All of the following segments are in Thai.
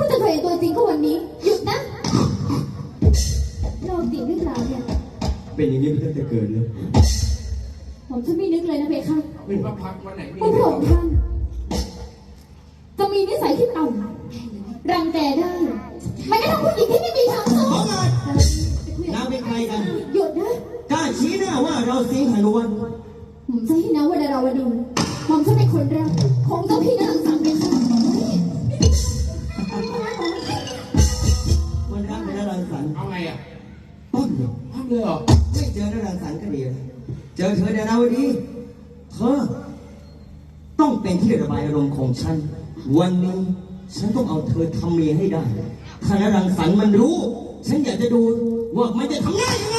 พิ่งจะเคยเห็นตัวจริงก็วันนี้ หยุดนะเราจริงหรือเปล่าเนี่ยเป็นอย่างนี้มาตั้งแต่เกิดเลยผมจะไม่นึกเลยนะเบค่ะเป็นพระพักตร์วันไหนมีว่าพระองค์ท่านจะมีนิสัยที่ต่ำรังแกได้ไม่กระทั่งผู้หญิงที่ไม่มีทางสู้ขอมานางเป็นใครกัน หยุดนะ กล้าชี้หน้าว่าเราสิงหนุวันผมจะให้นะวดาราวดีผมจะเป็นคนแรกของเจ้าพี่นาง เลยห้ามเลยเหรอไม่เจอนรังสันก็ดีแล้วเจอเธอดาราวดีเธอต้องเป็นที่ระบายอารมณ์ของฉัน วันนี้ฉันต้องเอาเธอทำเมียให้ได้ ถ้านรังสรรค์มันรู้ ฉันอยากจะดูว่ามันจะทำได้ยังไง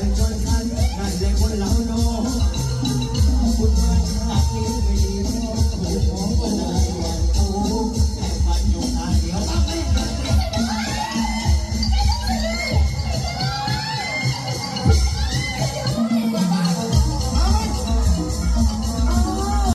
เป็นคนทันนั่นเด็กคนเรา